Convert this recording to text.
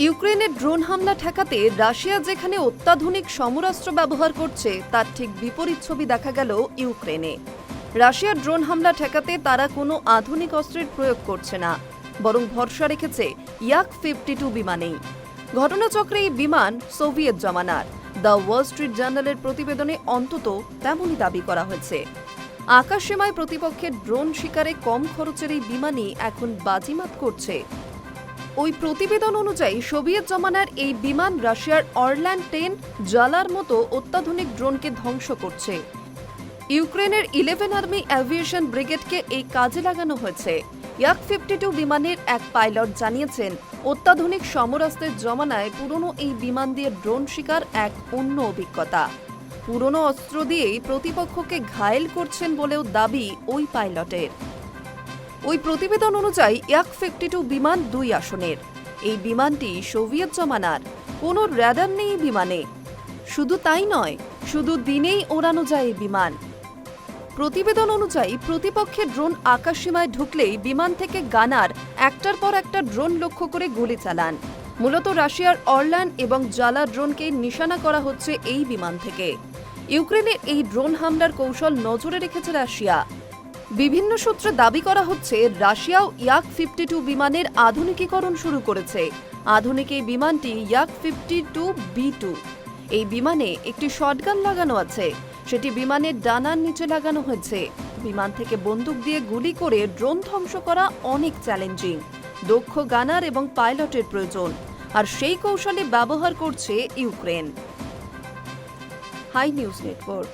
ইউক্রেনের ড্রোন হামলা ঠেকাতে রাশিয়া যেখানে অত্যাধুনিক সমরাস্ত্র ব্যবহার করছে, তার ঠিক বিপরীত ছবি দেখা গেল ইউক্রেনে রাশিয়ার ড্রোন হামলা ঠেকাতে তারা কোনো আধুনিক অস্ত্রের প্রয়োগ করছে না, বরং ভরসা রেখেছে ইয়াক ফিফটি টু বিমানেই। ঘটনাচক্রে এই বিমান সোভিয়েত জমানার। দ্য ওয়াল স্ট্রিট জার্নালের প্রতিবেদনে অন্তত তেমনই দাবি করা হয়েছে। আকাশসীমায় প্রতিপক্ষের ড্রোন শিকারে কম খরচের এই বিমানই এখন বাজিমাত করছে ওই প্রতিবেদন অনুযায়ী সোভিয়েত জমানার এই বিমান রাশিয়ার অরল্যান্ড টেন জালার মতো অত্যাধুনিক ড্রোনকে ধ্বংস করছে। ইউক্রেনের ইলেভেন আর্মি অ্যাভিয়েশন ব্রিগেডকে এই কাজে লাগানো হয়েছে। ইয়াক ফিফটি টু বিমানের এক পাইলট জানিয়েছেন, অত্যাধুনিক সমরাস্ত্রের জমানায় পুরনো এই বিমান দিয়ে ড্রোন শিকার এক অন্য অভিজ্ঞতা। পুরনো অস্ত্র দিয়েই প্রতিপক্ষকে ঘায়েল করছেন বলেও দাবি ওই পাইলটের। ওই প্রতিবেদন অনুযায়ী ইয়াক ফিফটি টু বিমান দুই আসনের। এই বিমানটি সোভিয়েত জমানার, কোনো র্যাডার নেই বিমানে। শুধু তাই নয়, শুধু দিনেই ওড়ানো যায় এই বিমান। প্রতিবেদন অনুযায়ী প্রতিপক্ষের ড্রোন আকাশসীমায় ঢুকলেই বিমান থেকে গানার একটার পর একটা ড্রোন লক্ষ্য করে গুলি চালান। মূলত রাশিয়ার অরল্যান্ড এবং জালা ড্রোনকে নিশানা করা হচ্ছে এই বিমান থেকে। ইউক্রেনের এই ড্রোন হামলার কৌশল নজরে রেখেছে রাশিয়া। বিভিন্ন সূত্রে দাবি করা হচ্ছে, রাশিয়াও ইয়াক ফিফটি টু বিমানের আধুনিকীকরণ শুরু করেছে। আধুনিক এই বিমানটি ইয়াক ফিফটি টু বি টু। এই বিমানে একটি শটগান লাগানো আছে। সেটি বিমানের ডানার নিচে লাগানো হয়েছে। বিমান থেকে বন্দুক দিয়ে গুলি করে ড্রোন ধ্বংস করা অনেক চ্যালেঞ্জিং। দক্ষ গানার এবং পাইলটের প্রয়োজন। আর সেই কৌশলে ব্যবহার করছে ইউক্রেন। High news network.